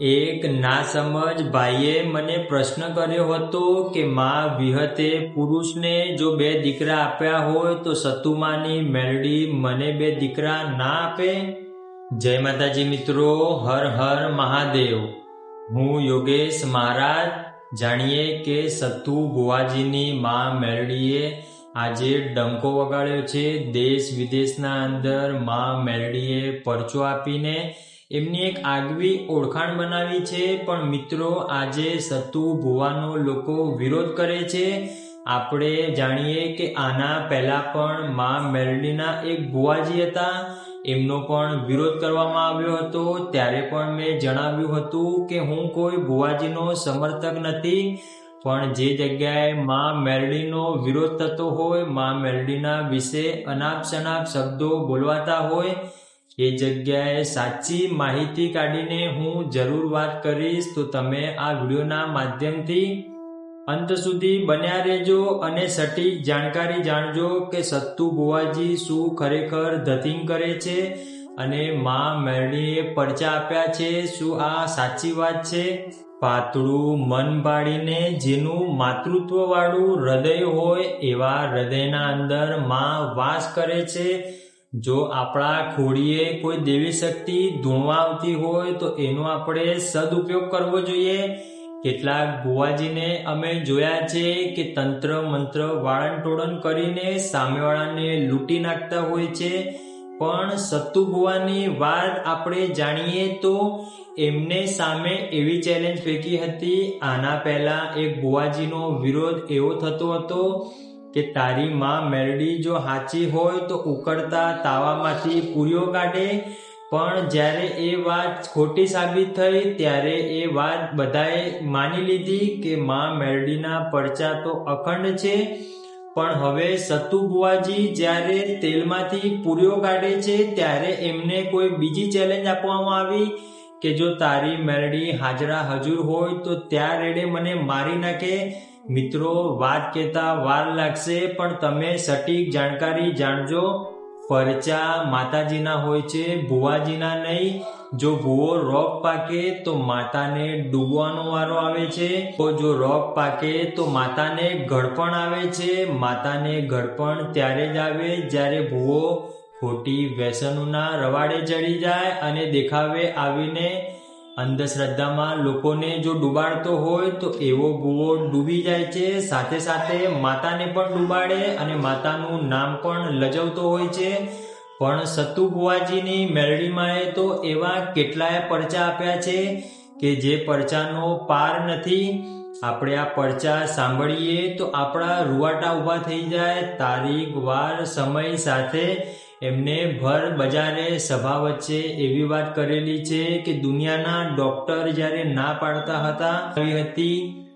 એક નાસમજ ભાઈએ મને પ્રશ્ન કર્યો હતો કે માં વિહતે પુરુષને જો બે દીકરા આપ્યા હોય તો સતુમાની મેલડી મને બે દીકરા ના આપે? જય માતાજી મિત્રો, હર હર મહાદેવ. હું યોગેશ મહારાજ. જાણીએ કે સતુ ભુવાજીની માં મેલડીએ આજે ડંકો વગાડ્યો છે. દેશ વિદેશના અંદરમાં મેલડીએ પરચો આપીને એમની એક આગવી ઓળખાણ બનાવી છે, પણ મિત્રો, આજે સતુ ભુવાનો લોકો વિરોધ કરે છે. આપણે જાણીએ કે આના પહેલા પણ મા મેરડીના એક ભુવાજી હતા. એમનો પણ વિરોધ કરવામાં આવ્યો હતો. ત્યારે પણ મેં જણાવ્યું હતું કે હું કોઈ ભુવાજીનો સમર્થક નથી, પણ જે જગ્યાએ માં મેરડીનો વિરોધ થતો હોય, મા મેરડીના વિશે અનાપ શનાપ શબ્દો બોલવાતા હોય એ જગ્યાએ સાચી માહિતી કાઢીને હું જરૂર વાત કરીશ તો તમે આ વિડીયોના માધ્યમથી અંત સુધી બન્યા રહેજો અને સટીક જાણકારી જાણજો કે સત્તુ બુવાજી શું ખરેખર ધતિંગ કરે છે અને મા મેરણીએ પરચા આપ્યા છે, શું આ સાચી વાત છે? પાતળું મન પાડીને જેનું માતૃત્વવાળું હૃદય હોય એવા હૃદયના અંદરમાં વાસ કરે છે જો આપણા ખોડીએ કોઈ દેવી શક્તિ ધૂણવા આવતી હોય તો એનો આપણે સદુપયોગ કરવો જોઈએ. કેટલાક ભુવાજીને અમે જોયા છે કે તંત્ર મંત્ર વાળન ટોળન કરીને સામેવાળાને લૂંટી નાખતા હોય છે. પણ સત્તુ ભુવાની વાત આપણે જાણીએ તો એમને સામે એવી ચેલેન્જ ફેંકી હતી. આના પહેલા એક ભુવાજીનો વિરોધ એવો થતો હતો કે તારી માં મેરડી જો હાચી હોય તો ઉકળતા તાવામાંથી પૂરીઓ કાઢે. પણ જ્યારે એ વાત ખોટી સાબિત થઈ, ત્યારે એ વાત બધાએ માની લીધી કે માં મેરડીના પરચા તો અખંડ છે. પણ હવે સતુ બુવાજી જ્યારે તેલમાંથી પૂરીઓ કાઢે છે, ત્યારે એમને કોઈ બીજી ચેલેન્જ આપવામાં આવી કે જો તારી મેરડી હાજરા હજુર હોય તો ત્યાં રેડે મને મારી નાખે. મિત્રો, વાત કહેતા વાર લાગશે, પણ તમે સટીક જાણકારી જાણજો. પરચા માતાજીના હોય છે, ભુવાજીના નહીં. જો ભૂવો રોગ પાકે તો માતાને ડૂબવાનો વારો આવે છે. તો જો રોગ પાકે તો માતાને ઘડપણ આવે છે. માતાને ઘડપણ ત્યારે જ આવે જ્યારે ભૂવો ખોટી વ્યસનોના રવાડે ચડી જાય અને દેખાવે આવીને અંધશ્રદ્ધામાં લોકોને જો ડૂબાડતો હોય તો એવો ભૂવો ડૂબી જાય છે. સાથે સાથે માતાને પણ ડૂબાડે અને માતાનું નામ પણ લજવતો હોય છે. પણ સતુ ભુવાજીની મેરડીમાંએ તો એવા કેટલાય પરચા આપ્યા છે કે જે પરચાનો પાર નથી. આપણે આ પરચા સાંભળીએ તો આપણા રૂવાટા ઊભા થઈ જાય. તારીખ, વાર, સમય સાથે એમને ભર બજારે સભા વચ્ચે એવી વાત કરેલી છે કે દુનિયાના ડોક્ટર જ્યારે ના પાડતા હતા આવી હતી?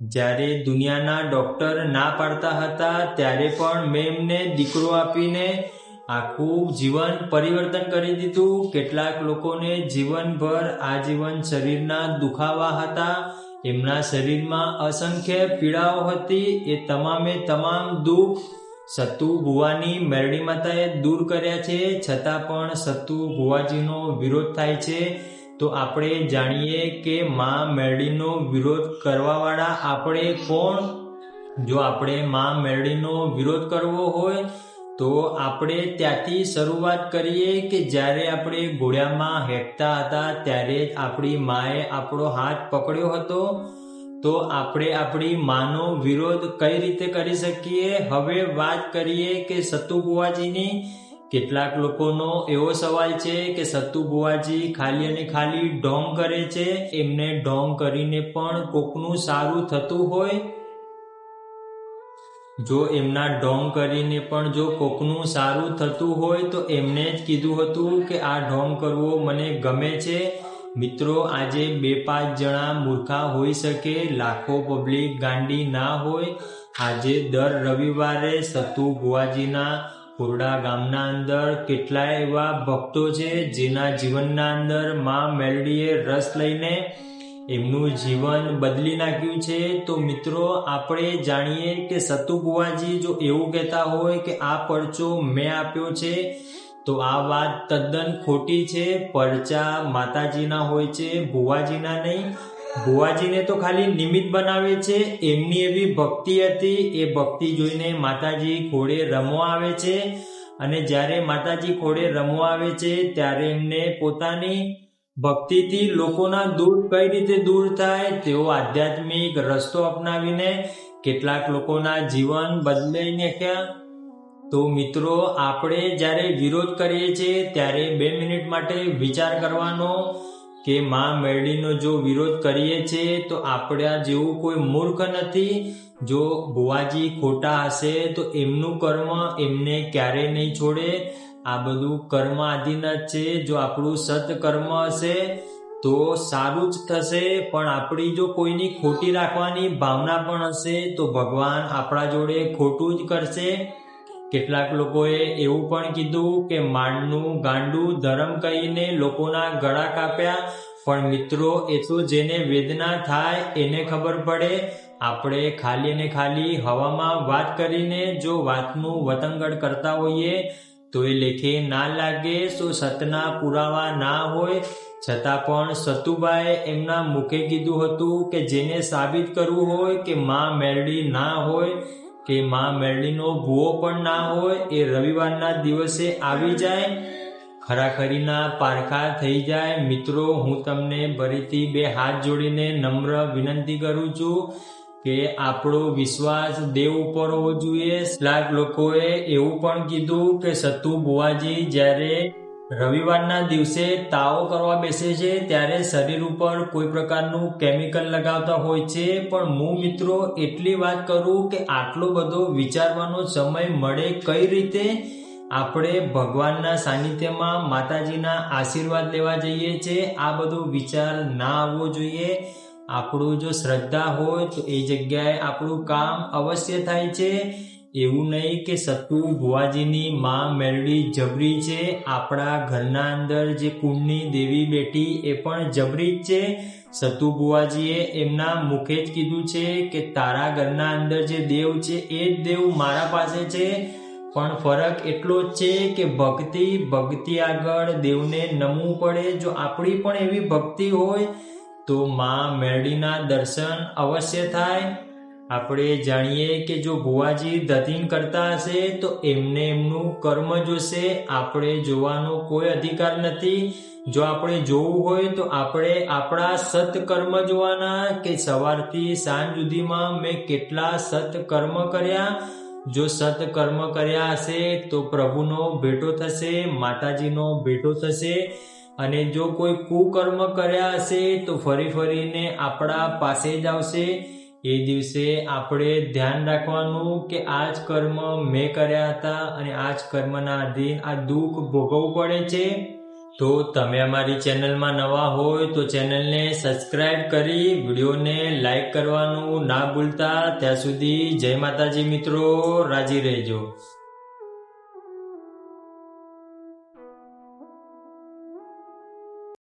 જ્યારે દુનિયાના ડોક્ટર ના પાડતા હતા, ત્યારે પણ મેં એમને દીકરો આપીને આખું જીવન પરિવર્તન કરી દીધું. કેટલાક લોકોને જીવનભર આજીવન શરીરના દુખાવા હતા. એમના શરીરમાં અસંખ્ય પીડાઓ હતી. એ તમામે તમામ દુઃખ સતુ ભુવાની મેરડી માતાએ દૂર કર્યા છે, છતાં પણ સતુ ભુવાજીનો વિરોધ થાય છે. તો આપણે જાણીએ કે માં મેરડીનો વિરોધ કરવાવાળા આપણે કોણ? જો આપણે માં મેરડીનો વિરોધ કરવો હોય, તો આપણે ત્યાંથી શરૂઆત કરીએ કે જ્યારે આપણે ઘોડામાં હેકતા હતા, ત્યારે આપણી માએ આપણો હાથ પકડ્યો હતો. તો આપણે આપણી માનો વિરોધ કઈ રીતે કરી શકીએ? હવે વાત કરીએ કે સતુ કેટલાક લોકોનો એવો સવાલ છે કે સતુ બુવાજી ખાલી અને ખાલી ઢોંગ કરે છે? એમને ઢોંગ કરીને પણ કોકનું સારું થતું હોય? જો એમના ઢોંગ કરીને પણ જો કોકનું સારું થતું હોય તો એમને જ કીધું હતું કે આ ઢોંગ કરવો મને ગમે છે. મિત્રો, આજે બે પાંચ જણા મૂર્ખા હોઈ શકે, લાખો પબ્લિક ગાંડી ના હોય. આજે દર રવિવારે સતુ ભુવાજીના કોરડા ગામના અંદર કેટલાય એવા ભક્તો છે, જેના જીવનના અંદરમાં મેલડીએ રસ લઈને એમનું જીવન બદલી નાખ્યું છે. તો મિત્રો, આપણે જાણીએ કે સતુ બુવાજી જો એવું કહેતા હોય કે, આ પરચો મેં આપ્યો છે તો આ વાત તદ્દન ખોટી છે, પરચા માતાજીના હોય છે, ભુવાજીના નહીં. ભુવાજીને તો ખાલી નિમિત્ત બનાવે છે, એમની એવી ભક્તિ હતી, એ ભક્તિ જોઈને માતાજી ખોડે રમવા આવે છે. અને જ્યારે માતાજી ખોડે રમવા આવે છે, ત્યારે એમને પોતાની ભક્તિથી લોકોના દૂર કઈ રીતે દૂર થાય, તેઓ આધ્યાત્મિક રસ્તો અપનાવીને કેટલાક લોકોના જીવન બદલાઈ નાખ્યા તો મિત્રો, આપણે જ્યારે વિરોધ કરીએ છીએ, ત્યારે બે મિનિટ માટે વિચાર કરવાનો કે માં મેરડીનો જો વિરોધ કરીએ છીએ, તો આપણા જેવું કોઈ મૂર્ખ નથી. જો ભુવાજી ખોટા હશે, તો એમનું કર્મ એમને ક્યારેય નહીં છોડે. આ બધું કર્મ આધીન જ છે. જો આપણું સત કર્મ હશે, તો સારું જ થશે. પણ આપણી જો કોઈની ખોટી રાખવાની ભાવના પણ હશે, તો ભગવાન આપણા જોડે ખોટું જ કરશે. કેટલાક લોકોએ એવું પણ કીધું કે માંડનું ગાંડું ધરમ કહીને લોકોના ગળા કાપ્યા. પણ મિત્રો, એ તો જેને વેદના થાય એને ખબર પડે. આપણે ખાલી ને ખાલી હવામાં વાત કરીને જો વાતનું વતંગડ કરતા હોઈએ, તો એ લેખે ના લાગે તો સતના પુરાવા ના હોય. છતાં પણ સતુભાઈ એમના મુખે કીધું હતું કે જેને સાબિત કરવું હોય કે માં મેરડી ના હોય કે માં મેરડીનો ભૂવો પણ ના હોય, એ રવિવારના દિવસે આવી જાય, ખરાખરીના પારખા થઈ જાય. મિત્રો, હું તમને ફરીથી બે હાથ જોડીને નમ્ર વિનંતી કરું છું કે આપણો વિશ્વાસ દેવ ઉપર હોવો જોઈએ. કેટલાક લોકોએ એવું પણ કીધું કે સતુ બુવાજી જ્યારે રવિવારના દિવસે તાવ કરવા બેસે છે, ત્યારે શરીર ઉપર કોઈ પ્રકારનું કેમિકલ લગાવતા હોય છે. પણ હું મિત્રો એટલી વાત કરું કે આટલો બધો વિચારવાનો સમય મળે કઈ રીતે? આપણે ભગવાનના સાનિધ્યમાં માતાજીના આશીર્વાદ લેવા જઈએ છીએ આ બધો વિચાર ના આવવો જોઈએ. આપણું જો શ્રદ્ધા હોય તો એ જગ્યાએ આપણું કામ અવશ્ય થાય છે. એવું નહીં કે સતુ ભુવાજીની માં મેરડી જબરી છે, આપણા ઘરના અંદર જે કુંડની દેવી બેઠી એ પણ જબરી જ છે. સતુ ભુવાજીએ એમના મુખે જ કીધું છે કે તારા ઘરના અંદર જે દેવ છે, એ જ દેવ મારા પાસે છે. પણ ફરક એટલો જ છે કે ભક્તિ ભક્તિ આગળ દેવને નમવું પડે. જો આપણી પણ એવી ભક્તિ હોય, તો માં મેરડીના દર્શન અવશ્ય થાય. આપણે જાણીએ કે જો ભુવાજી દધીન કરતા હશે, તો એમને એમનું કર્મ જોશે. આપણે જોવાનો કોઈ અધિકાર નથી. જો આપણે જોવું હોય, તો આપણે આપણા સત્કર્મ જોવાના કે સવારથી સાંજ સુધીમાં મેં કેટલા સત્કર્મ કર્યા. જો સત્કર્મ કર્યા હશે, તો પ્રભુનો ભેટો થશે, માતાજીનો ભેટો થશે. અને જો કોઈ કુકર્મ કર્યા હશે, તો ફરી ફરીને આપણા પાસે જ આવશે. એ દિવસે આપણે ધ્યાન રાખવાનું કે આ જ કર્મ મેં કર્યા હતા અને આ જ કર્મના અધીન આ દુઃખ ભોગવવું પડે છે. તો તમે અમારી ચેનલમાં નવા હોય તો ચેનલને સબસ્ક્રાઇબ કરી વિડીયોને લાઈક કરવાનું ના ભૂલતા. ત્યાં સુધી જય માતાજી મિત્રો, રાજી રહેજો.